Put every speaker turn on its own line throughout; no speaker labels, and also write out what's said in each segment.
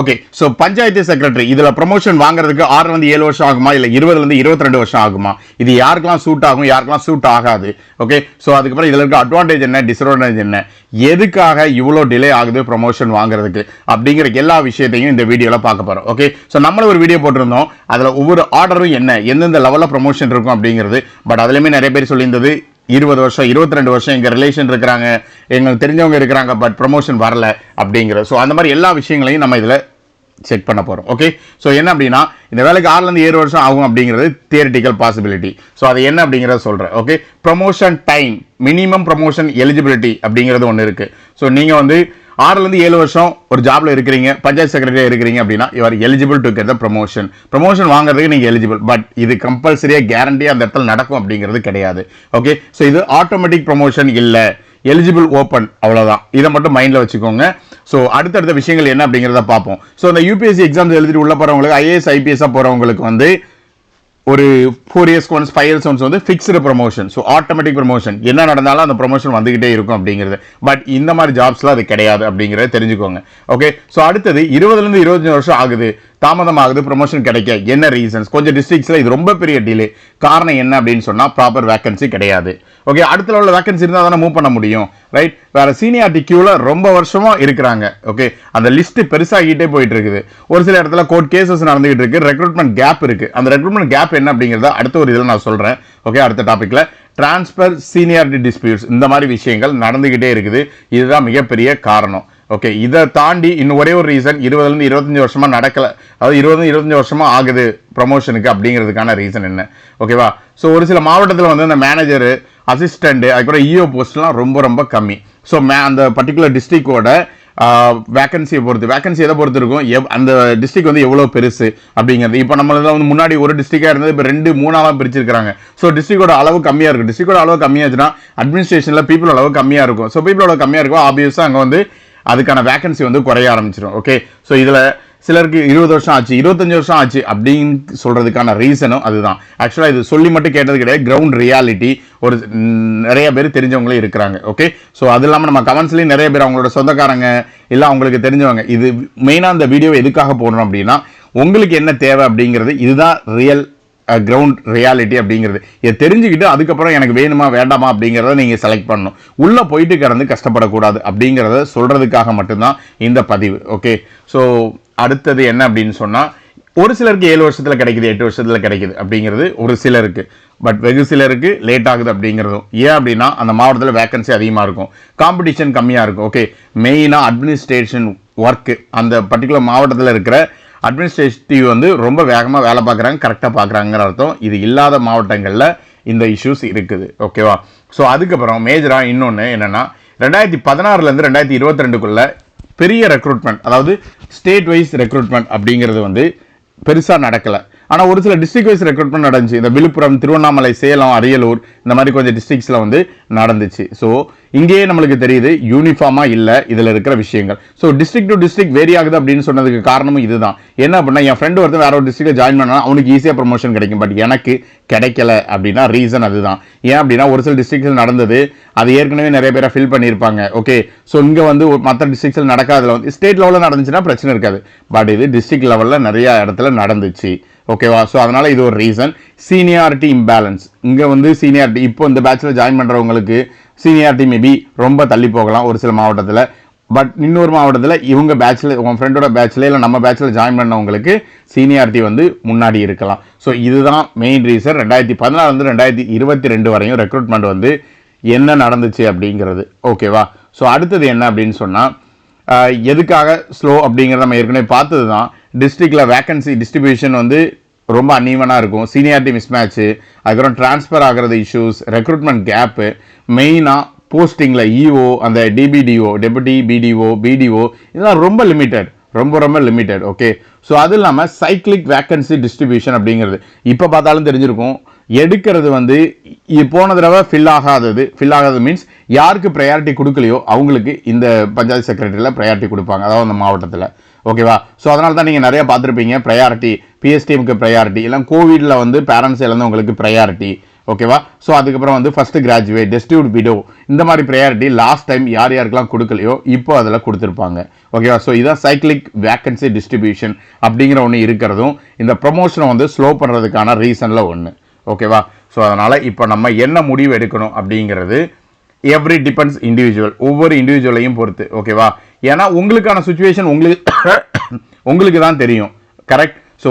Okay so panchayat secretary இதில் promotion வாங்குறதுக்கு ஆறுலேருந்து ஏழு வருஷம் ஆகுமா? இல்லை இருபதுலேருந்து இருபத்தி ரெண்டு வருஷம் ஆகுமா? இது யாருக்கெல்லாம் சூட் ஆகும் யாருக்கெல்லாம் சூட் ஆகாது? ஓகே ஸோ அதுக்கப்புறம் இதில் இருக்க அட்வான்டேஜ் என்ன டிஸ்அட்வான்டேஜ் என்ன? எதுக்காக இவ்வளோ டிலே ஆகுது ப்ரொமோஷன் வாங்குறதுக்கு? அப்படிங்கிற எல்லா விஷயத்தையும் இந்த வீடியோவில் பார்க்க போகிறோம் ஓகே ஸோ நம்மளும் ஒரு வீடியோ போட்டிருந்தோம். அதில் ஒவ்வொரு ஆர்டரும் என்ன? எந்தெந்த லெவலில் ப்ரொமோஷன் இருக்கும் அப்படிங்கிறது. பட் அதுலேயுமே நிறைய பேர் சொல்லியிருந்தது. இருபது வருஷம் இருபத்தி ரெண்டு வருஷம் எங்கள் ரிலேஷன் இருக்கிறாங்க எங்களுக்கு தெரிஞ்சவங்க இருக்கிறாங்க பட் ப்ரொமோஷன் வரல அப்படிங்கிற ஸோ அந்த மாதிரி எல்லா விஷயங்களையும் நம்ம இதில் செக் பண்ண போகிறோம் ஓகே ஸோ என்ன அப்படின்னா இந்த வேலைக்கு ஆறுலேருந்து ஏழு வருஷம் ஆகும் அப்படிங்கிறது தியரிட்டிக்கல் பாசிபிலிட்டி ஸோ அது என்ன அப்படிங்கிறத சொல்கிறேன் okay promotion time minimum promotion eligibility அப்படிங்கிறது ஒன்று இருக்குது ஸோ நீங்கள் வந்து ஆறுலேருந்து ஏழு வருஷம் ஒரு ஜாப்ல இருக்கிறீங்க பஞ்சாயத்து செக்ரட்டரியாக இருக்கிறீங்க அப்படின்னா you are eligible to get the promotion promotion வாங்குறதுக்கு நீங்கள் எலிஜிபிள் பட் இது கம்பல்சரியாக கேரண்டியாக அந்த இடத்துல நடக்கும் அப்படிங்கிறது கிடையாது. ஓகே ஸோ இது ஆட்டோமேட்டிக் ப்ரொமோஷன் இல்லை. எலிஜிபிள் ஓப்பன் அவ்வளோதான் இதை மட்டும் மைண்டில் வச்சுக்கோங்க. ஸோ அடுத்தடுத்த விஷயங்கள் என்ன அப்படிங்கிறத பார்ப்போம். ஸோ அந்த யூபிஎஸ்சி எக்ஸாம்ஸ் எழுதிட்டு உள்ள போகிறவங்களுக்கு ஐஏஎஸ் ஐபிஎஸ்ஸாக போகிறவங்களுக்கு வந்து ஒரு four years once five years once வந்து fixed promotion so automatic promotion என்ன நடந்தாலும் அந்த ப்ரொமோஷன் வந்துகிட்டே இருக்கும் அப்படிங்கிறது. பட் இந்த மாதிரி ஜாப்ஸ்லாம் அது கிடையாது அப்படிங்கிறத தெரிஞ்சுக்கோங்க. ஓகே ஸோ அடுத்தது இருபதுலேருந்து இருபத்தஞ்சு வருஷம் ஆகுது. தாமதமாகுது ப்ரொமோஷன் கிடைக்க என்ன ரீசன்ஸ் கொஞ்சம் டிஸ்ட்ரிக்ஸில் இது ரொம்ப பெரிய டிலே காரணம் என்ன அப்படின்னு சொன்னால் ப்ராப்பர் வேக்கன்சி கிடையாது. ஓகே அடுத்த லெவலில் வேக்கன்சி இருந்தால் தானே மூவ் பண்ண முடியும் ரைட் வேற சீனியாரிட்டி கியூவில் ரொம்ப வருஷமாக இருக்கிறாங்க ஓகே அந்த லிஸ்ட்டு பெருசாகிட்டே போயிட்டு இருக்குது ஒரு சில இடத்துல கோர்ட் கேசஸ் நடந்துகிட்டு இருக்கு ரெக்ரூட்மெண்ட் கேப் இருக்குது அந்த ரெக்ரூட்மெண்ட் கேப் என்ன அப்படிங்கிறத அடுத்த ஒரு இதில் நான் சொல்கிறேன் ஓகே அடுத்த டாப்பிக்கில் டிரான்ஸ்பர் சீனியாரிட்டி டிஸ்பியூட்ஸ் இந்த மாதிரி விஷயங்கள் நடந்துக்கிட்டே இருக்குது. இதுதான் மிகப்பெரிய காரணம். ஓகே இதை தாண்டி இன்னும் ஒரே ஒரு ரீசன் இருபதுலேருந்து இருபத்தஞ்சி வருஷமாக நடக்கலை. அதாவது இருபது இருபத்தஞ்சி வருஷமா ஆகுது ப்ரமோஷனுக்கு அப்படிங்கிறதுக்கான ரீசன் என்ன? ஓகேவா ஸோ ஒரு சில மாவட்டத்தில் வந்து அந்த மேனேஜரு அசிஸ்டண்ட்டு அதுக்கப்புறம் இஓ போஸ்ட்லாம் ரொம்ப ரொம்ப கம்மி. ஸோ மே அந்த பர்டிகுலர் டிஸ்ட்ரிக்டோட வேக்கன்சியை பொறுத்து வேக்கன்சி எதை பொறுத்து இருக்கும்? எவ் அந்த டிஸ்ட்ரிக் வந்து எவ்வளோ பெருசு அப்படிங்கிறது. இப்போ நம்மளது வந்து முன்னாடி ஒரு டிஸ்ட்ரிக்டாக இருந்தது இப்போ ரெண்டு மூணாலாம் பிரிச்சிருக்காங்க ஸோ டிஸ்ட்ரிக்டோட அளவு கம்மியாக இருக்கும் டிஸ்ட்ரிக்டோட அளவு கம்மியாச்சுன்னா அட்மினிஸ்ட்ரேஷனில் பீப்புள் அளவு கம்மியாக இருக்கும். ஸோ பீப்புளோட கம்மியாக இருக்கும். ஆப்வியஸாக அங்கே வந்து அதுக்கான வேகன்சி வந்து குறைய ஆரம்பிச்சிடும் ஓகே ஸோ இதில் சிலருக்கு இருபது வருஷம் ஆச்சு இருபத்தஞ்சு வருஷம் ஆச்சு அப்படின்னு சொல்கிறதுக்கான ரீசனும் அதுதான். ஆக்சுவலாக இது சொல்லி மட்டும் கேட்டது கிடையாது கிரவுண்ட் ரியாலிட்டி ஒரு நிறைய பேர் தெரிஞ்சவங்களே இருக்கிறாங்க ஓகே ஸோ அது இல்லாமல் நம்ம கமெண்ட்ஸ்லேயும் நிறைய பேர் அவங்களோட சொந்தக்காரங்க இல்லை அவங்களுக்கு தெரிஞ்சவங்க இது மெயினாக அந்த வீடியோ எதுக்காக போடுறோம் அப்படின்னா உங்களுக்கு என்ன தேவை அப்படிங்கிறது இதுதான் ரியல் கிரவுண்ட் ரியாலிட்டி அப்படிங்கிறது. இதை தெரிஞ்சுக்கிட்டு அதுக்கப்புறம் எனக்கு வேணுமா வேண்டாமா அப்படிங்கிறத நீங்கள் செலக்ட் பண்ணணும். உள்ளே போயிட்டு கிடந்து கஷ்டப்படக்கூடாது அப்படிங்கிறத சொல்கிறதுக்காக மட்டும்தான் இந்த பதிவு ஓகே ஸோ அடுத்தது என்ன அப்படின்னு சொன்னால் ஒரு சிலருக்கு ஏழு வருஷத்தில் கிடைக்குது எட்டு வருஷத்தில் கிடைக்குது அப்படிங்கிறது ஒரு சிலருக்கு. பட் வெகு சிலருக்கு லேட் ஆகுது அப்படிங்கிறதும். ஏன் அப்படின்னா அந்த மாவட்டத்தில் வேக்கன்சி அதிகமாக இருக்கும். காம்படிஷன் கம்மியாக இருக்கும் ஓகே மெயினாக அட்மினிஸ்ட்ரேஷன் ஒர்க்கு அந்த பர்டிகுலர் மாவட்டத்தில் இருக்கிற அட்மினிஸ்ட்ரேட்டிவ் வந்து ரொம்ப வேகமாக வேலை பார்க்குறாங்க கரெக்டாக பார்க்குறாங்கிற அர்த்தம். இது இல்லாத மாவட்டங்களில் இந்த இஷ்யூஸ் இருக்குது. ஓகேவா ஸோ அதுக்கப்புறம் மேஜராக இன்னொன்று என்னென்னா ரெண்டாயிரத்தி பதினாறுலேருந்து ரெண்டாயிரத்தி இருபத்தி ரெண்டுக்குள்ள பெரிய ரெக்ரூட்மெண்ட் அதாவது ஸ்டேட் வைஸ் ரெக்ரூட்மெண்ட் அப்படிங்கிறது வந்து பெருசாக நடக்கலை. ஆனால் ஒரு சில டிஸ்ட்ரிக்ட் வைஸ் ரெக்ரூட்மெண்ட் நடந்துச்சு. இந்த விழுப்புரம் திருவண்ணாமலை சேலம் அரியலூர் இந்த மாதிரி கொஞ்சம் டிஸ்ட்ரிக்ஸில் வந்து நடந்துச்சு. ஸோ இங்கேயே நம்மளுக்கு தெரியுது யூனிஃபார்மாக இல்லை இதில் இருக்கிற விஷயங்கள். So district to district vary ஆகுது அப்படின்னு சொன்னதுக்கு காரணமும் இதுதான். என்ன அப்படின்னா என் ஃப்ரெண்டு ஒருத்தர் வேற ஒரு டிஸ்ட்ரிக்ட் ஜாயின் பண்ணால் அவனுக்கு ஈஸியாக ப்ரொமோஷன் கிடைக்கும். பட் எனக்கு கிடைக்கல அப்படின்னா ரீசன் அதுதான். ஏன் அப்படின்னா ஒரு சில டிஸ்ட்ரிக்ட்ஸில் நடந்தது அது ஏற்கனவே நிறைய பேரை ஃபில் பண்ணியிருப்பாங்க. ஓகே ஸோ இங்கே வந்து மற்ற டிஸ்ட்ரிக்ஸில் நடக்காதுல வந்து ஸ்டேட் லெவலில் நடந்துச்சுன்னா பிரச்சனை இருக்காது. பட் இது டிஸ்ட்ரிக்ட் லெவலில் நிறைய இடத்துல நடந்துச்சு. ஓகேவா? ஸோ அதனால் இது ஒரு ரீசன் சீனியாரிட்டி இம்பேலன்ஸ் இங்கே வந்து சீனியாரிட்டி இப்போ இந்த பேட்சில் ஜாயின் பண்ணுறவங்களுக்கு சீனியாரிட்டி மேபி ரொம்ப தள்ளி போகலாம் ஒரு சில மாவட்டத்தில். பட் இன்னொரு மாவட்டத்தில் இவங்க பேட்சில் உங்கள் ஃப்ரெண்டோட பேட்சில் இல்லை நம்ம பேட்சில் ஜாயின் பண்ணவங்களுக்கு சீனியாரிட்டி வந்து முன்னாடி இருக்கலாம். ஸோ இதுதான் மெயின் ரீசன் ரெண்டாயிரத்தி பதினாலருந்து ரெண்டாயிரத்தி இருபத்தி ரெண்டு வரையும் ரெக்ரூட்மெண்ட் வந்து என்ன நடந்துச்சு அப்படிங்கிறது. ஓகேவா? ஸோ அடுத்தது என்ன அப்படின்னு சொன்னால் எதுக்காக ஸ்லோ அப்படிங்கிறத நம்ம ஏற்கனவே பார்த்தது தான் டிஸ்ட்ரிக்டில் வேக்கன்சி டிஸ்ட்ரிபியூஷன் வந்து ரொம்ப அன்னீவனாக இருக்கும். சீனியாரிட்டி மிஸ்மேட்ச்சு அதுக்கப்புறம் ட்ரான்ஸ்ஃபர் ஆகிறது இஷ்யூஸ் ரெக்ரூட்மெண்ட் கேப்பு மெயினாக போஸ்டிங்கில் இஓ அந்த டிபிடிஓ டெபுட்டி பிடிஓ பிடிஓ இதெல்லாம் ரொம்ப லிமிட்டட் ரொம்ப ரொம்ப லிமிட்டட் ஓகே ஸோ அது இல்லாமல் சைக்ளிக் வேக்கன்சி டிஸ்ட்ரிபியூஷன் அப்படிங்கிறது. இப்போ பார்த்தாலும் தெரிஞ்சிருக்கும். எடுக்கிறது வந்து போன தடவை ஃபில் ஆகாதது. ஃபில் ஆகாதது மீன்ஸ் யாருக்கு ப்ரையாரிட்டி கொடுக்கலையோ அவங்களுக்கு இந்த பஞ்சாயத்து செக்ரட்டரியில் ப்ரையாரிட்டி கொடுப்பாங்க. அதாவது அந்த மாவட்டத்தில். ஓகேவா? ஸோ அதனால தான் நீங்கள் நிறையா பார்த்துருப்பீங்க. ப்ரையாரிட்டி பிஎஸ்டிஎம்க்கு ப்ரையாரிட்டி இல்லை கோவிடில் வந்து பேரண்ட்ஸ் இழந்தவங்களுக்கு ப்ரையாரிட்டி ஓகேவா? ஸோ அதுக்கப்புறம் வந்து ஃபஸ்ட்டு கிராஜுவேட் டெஸ்டியூட் விடோ இந்த மாதிரி ப்ரையாரிட்டி லாஸ்ட் டைம் யார் யாருக்கெல்லாம் கொடுக்கலையோ இப்போ அதில் கொடுத்துருப்பாங்க. ஓகேவா? ஸோ இதான் சைக்கிளிக் வேக்கன்சி டிஸ்ட்ரிபியூஷன் அப்படிங்கிற ஒன்று இருக்கிறதும் இந்த ப்ரொமோஷனை வந்து ஸ்லோ பண்ணுறதுக்கான ரீசனில் ஒன்று ஓகேவா? ஸோ அதனால் இப்போ நம்ம என்ன முடிவு எடுக்கணும் அப்படிங்கிறது எவ்ரி டிபெண்ட்ஸ் இண்டிவிஜுவல் ஒவ்வொரு இண்டிவிஜுவலையும் பொறுத்து. ஓகேவா? ஏன்னா உங்களுக்கான சுச்சுவேஷன் உங்களுக்கு உங்களுக்கு தான் தெரியும் கரெக்ட் ஸோ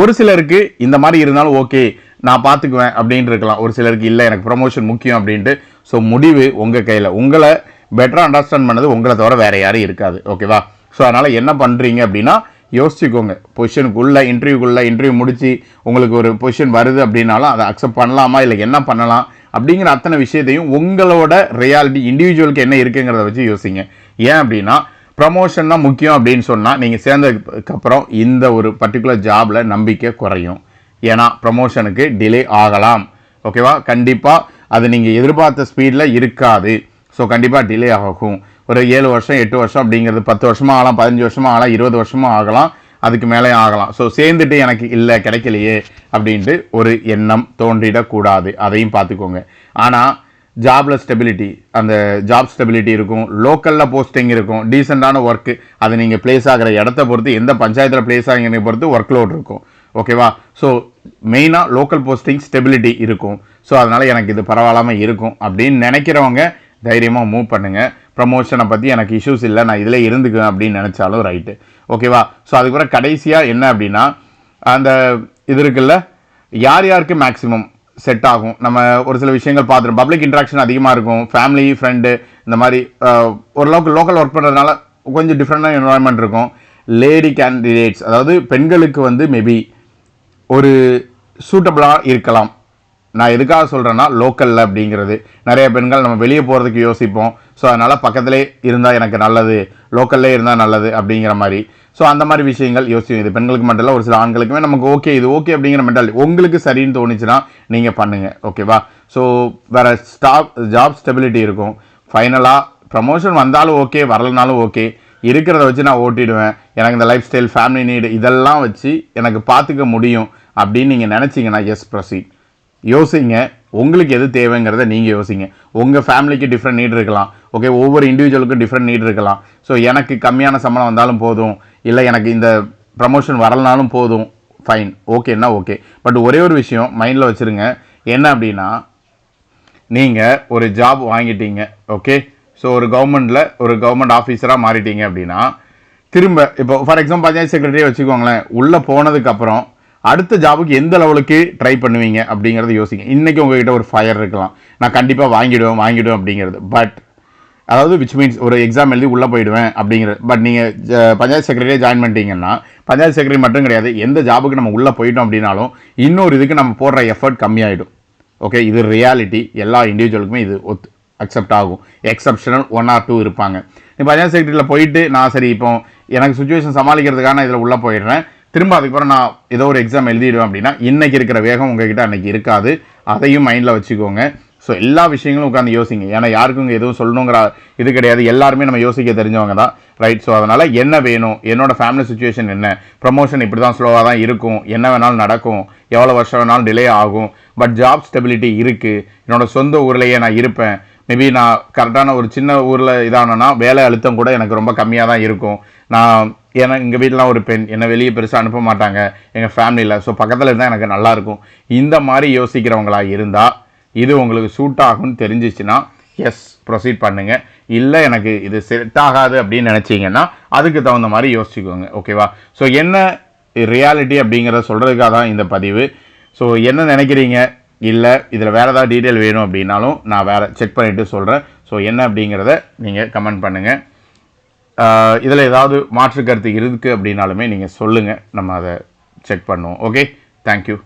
ஒரு சிலருக்கு இந்த மாதிரி இருந்தாலும் ஓகே நான் பார்த்துக்குவேன் அப்படின்ட்டு இருக்கலாம். ஒரு சிலருக்கு இல்லை எனக்கு ப்ரொமோஷன் முக்கியம் அப்படின்ட்டு. ஸோ முடிவு உங்கள் கையில். உங்களை பெட்டராக அண்டர்ஸ்டாண்ட் பண்ணது உங்களை தவிர வேறு யாரும் இருக்காது. ஓகேவா ஸோ அதனால் என்ன பண்ணுறீங்க அப்படின்னா யோசிச்சுக்கோங்க. பொசிஷனுக்குள்ளே இன்டர்வியூக்குள்ளே இன்டர்வியூ முடித்து உங்களுக்கு ஒரு பொசிஷன் வருது அப்படின்னாலும் அதை அக்செப்ட் பண்ணலாமா? இல்லை என்ன பண்ணலாம்? அப்படிங்கிற அத்தனை விஷயத்தையும் உங்களோட ரியாலிட்டி இண்டிவிஜுவலுக்கு என்ன இருக்குங்கிறத வச்சு யோசிங்க. ஏன் அப்படின்னா ப்ரமோஷன் தான் முக்கியம் அப்படின்னு சொன்னால் நீங்கள் சேர்ந்ததுக்கப்புறம் இந்த ஒரு பர்டிகுலர் ஜாபில் நம்பிக்கை குறையும். ஏன்னா ப்ரமோஷனுக்கு டிலே ஆகலாம். ஓகேவா கண்டிப்பாக அது நீங்கள் எதிர்பார்த்த ஸ்பீடில் இருக்காது. ஸோ கண்டிப்பாக டிலே ஆகும். ஒரு ஏழு வருஷம் எட்டு வருஷம் அப்படிங்கிறது பத்து வருஷமாக ஆகலாம் பதினஞ்சு வருஷமாக ஆகலாம் இருபது வருஷமாக ஆகலாம் அதுக்கு மேலே ஆகலாம். ஸோ சேர்ந்துட்டு எனக்கு இல்லை கிடைக்கலையே அப்படின்ட்டு ஒரு எண்ணம் தோன்றிடக்கூடாது. அதையும் பார்த்துக்கோங்க. ஆனால் ஜாபில் ஸ்டெபிலிட்டி அந்த ஜாப் ஸ்டெபிலிட்டி இருக்கும். லோக்கலில் போஸ்டிங் இருக்கும். டீசெண்டான ஒர்க்கு அது நீங்கள் ப்ளேஸ் ஆகிற இடத்த பொறுத்து எந்த பஞ்சாயத்தில் ப்ளேஸ் ஆகிறத பொறுத்து ஒர்க் லோட் இருக்கும் ஓகேவா ஸோ மெயினாக லோக்கல் போஸ்டிங் ஸ்டெபிலிட்டி இருக்கும். ஸோ அதனால் எனக்கு இது பரவாயில்லாமல் இருக்கும் அப்படின்னு நினைக்கிறவங்க தைரியமாக மூவ் பண்ணுங்கள் ப்ரமோஷனை பற்றி எனக்கு இஷ்யூஸ் இல்லை. நான் இதில் இருந்துக்குவேன் அப்படின்னு நினச்சாலும் ரைட்டு ஓகேவா ஸோ அதுக்கப்புறம் கடைசியாக என்ன அப்படின்னா அந்த இது இருக்குல்ல? யார் யாருக்கு மேக்ஸிமம் செட் ஆகும். நம்ம ஒரு சில விஷயங்கள் பார்த்துருவோம் பப்ளிக் இன்ட்ராக்ஷன் அதிகமாக இருக்கும். ஃபேமிலி ஃப்ரெண்டு இந்த மாதிரி ஓரளவுக்கு லோக்கல் ஒர்க் பண்ணுறதுனால கொஞ்சம் டிஃப்ரெண்டான என்வாயன்மெண்ட் இருக்கும். லேடி கேண்டிடேட்ஸ் அதாவது பெண்களுக்கு வந்து மேபி ஒரு சூட்டபிளாக இருக்கலாம். நான் எதுக்காக சொல்கிறேன்னா லோக்கலில் அப்படிங்கிறது. நிறைய பெண்கள் நம்ம வெளியே போகிறதுக்கு யோசிப்போம். ஸோ அதனால் பக்கத்திலே இருந்தால் எனக்கு நல்லது. லோக்கல்லே இருந்தால் நல்லது அப்படிங்கிற மாதிரி. ஸோ அந்த மாதிரி விஷயங்கள் யோசிக்கும் இது பெண்களுக்கு மட்டும் இல்லை ஒரு சில ஆண்களுக்குமே நமக்கு ஓகே இது ஓகே அப்படிங்கிற மென்டாலிட்டி உங்களுக்கு சரின்னு தோணுச்சுன்னா நீங்கள் பண்ணுங்கள் ஓகேவா ஸோ வேறு ஸ்டாப் ஜாப் ஸ்டெபிலிட்டி இருக்கும். ஃபைனலாக ப்ரமோஷன் வந்தாலும் ஓகே வரலனாலும் ஓகே இருக்கிறத வச்சு நான் ஓட்டிடுவேன். எனக்கு இந்த லைஃப் ஸ்டைல் ஃபேமிலி நீடு இதெல்லாம் வச்சு எனக்கு பார்த்துக்க முடியும் அப்படின்னு நீங்கள் நினச்சிங்கன்னா எஸ் ப்ரொசீட் யோசிங்க. உங்களுக்கு எது தேவைங்கிறத நீங்கள் யோசிங்க. உங்கள் ஃபேமிலிக்கு டிஃப்ரெண்ட் நீட் இருக்கலாம். ஓகே ஒவ்வொரு இண்டிவிஜுவலுக்கும் டிஃப்ரெண்ட் நீட் இருக்கலாம். ஸோ எனக்கு கம்மியான சம்பளம் வந்தாலும் போதும். இல்லை எனக்கு இந்த ப்ரமோஷன் வரலனாலும் போதும். ஃபைன் ஓகேன்னா ஓகே பட் ஒரே ஒரு விஷயம் மைண்டில் வச்சுருங்க. என்ன அப்படின்னா நீங்கள் ஒரு ஜாப் வாங்கிட்டீங்க. ஓகே ஸோ ஒரு கவர்மெண்ட்டில் ஒரு கவர்மெண்ட் ஆஃபீஸராக மாறிட்டீங்க அப்படின்னா திரும்ப இப்போ ஃபார் எக்ஸாம்பிள் பஞ்சாயத்து செக்ரட்டரியே வச்சுக்கோங்களேன். உள்ளே போனதுக்கப்புறம் அடுத்த ஜாபுக்கு எந்த லெவலுக்கு ட்ரை பண்ணுவீங்க அப்படிங்கிறத யோசிங்க. இன்றைக்கி உங்ககிட்ட ஒரு ஃபயர் இருக்கலாம். நான் கண்டிப்பாக வாங்கிடுவேன் வாங்கிடுவேன் அப்படிங்கிறது. பட் அதாவது விச் மீன்ஸ் ஒரு எக்ஸாம் எழுதி உள்ளே போயிடுவேன் அப்படிங்கிறது. பட் நீங்கள் பஞ்சாயத்து செக்ரட்டரியே ஜாயின் பண்ணிட்டீங்கன்னா பஞ்சாயத்து செக்ரட்டரி மட்டும் கிடையாது. எந்த ஜாபுக்கு நம்ம உள்ளே போயிட்டோம் அப்படின்னாலும் இன்னொரு இதுக்கு நம்ம போடுற எஃபர்ட் கம்மியாயிடும். ஓகே இது ரியாலிட்டி எல்லா இண்டிவிஜுவலுக்குமே இது ஒத்து அக்செப்ட் ஆகும். எக்ஸப்ஷனல் ஒன் ஆர் டூ இருப்பாங்க. நீ பஞ்சாயத்து செக்ரட்டரியில் போயிட்டு நான் சரி இப்போ எனக்கு சுச்சுவேஷன் சமாளிக்கிறதுக்காக இதில் உள்ளே போயிடுறேன். திரும்ப அதுக்கப்புறம் நான் ஏதோ ஒரு எக்ஸாம் எழுதிடுவேன் அப்படின்னா இன்றைக்கி இருக்கிற வேகம் உங்ககிட்ட அன்னைக்கு இருக்காது. அதையும் மைண்டில் வச்சுக்கோங்க. ஸோ எல்லா விஷயங்களும் உட்காந்து யோசிங்க. ஏன்னா யாருக்கும் இங்கே எதுவும் சொல்லணுங்கிற இது கிடையாது. எல்லாருமே நம்ம யோசிக்க தெரிஞ்சவங்க தான். ரைட் ஸோ அதனால் என்ன வேணும்? என்னோடய ஃபேமிலி சுச்சுவேஷன் என்ன? ப்ரமோஷன் இப்படி தான் ஸ்லோவாக தான் இருக்கும். என்ன வேணாலும் நடக்கும். எவ்வளோ வருஷம் வேணாலும் டிலே ஆகும். பட் ஜாப் ஸ்டெபிலிட்டி இருக்குது என்னோடய சொந்த ஊர்லேயே நான் இருப்பேன். மேபி நான் கரெக்டான ஒரு சின்ன ஊரில் இதானேன்னா வேலை அழுத்தம் கூட எனக்கு ரொம்ப கம்மியாக தான் இருக்கும். நான் ஏன்னா எங்கள் வீட்டிலாம் ஒரு பெண். என்னை வெளியே பெருசாக அனுப்ப மாட்டாங்க. எங்கள் ஃபேமிலியில் ஸோ பக்கத்தில் இருந்தால் எனக்கு நல்லாயிருக்கும் இந்த மாதிரி யோசிக்கிறவங்களா இருந்தால் இது உங்களுக்கு சூட் ஆகும்னு தெரிஞ்சிச்சுன்னா எஸ் ப்ரொசீட் பண்ணுங்கள் இல்லை எனக்கு இது செட் ஆகாது அப்படின்னு நினச்சிங்கன்னா அதுக்கு தகுந்த மாதிரி யோசிச்சுக்கோங்க. ஓகேவா ஸோ என்ன ரியாலிட்டி அப்படிங்கிறத சொல்கிறதுக்காக தான் இந்த பதிவு. ஸோ என்ன நினைக்கிறீங்க? இல்லை இதில் வேறு ஏதாவது டீட்டெயில் வேணும் அப்படின்னாலும் நான் வேறு செக் பண்ணிவிட்டு சொல்கிறேன் ஸோ என்ன அப்படிங்கிறத நீங்கள் கமெண்ட் பண்ணுங்கள் இதில் ஏதாவது மாற்று கருத்து இருக்குது அப்படின்னாலுமே நீங்கள் சொல்லுங்கள் நம்ம அதை செக் பண்ணுவோம். Okay thank you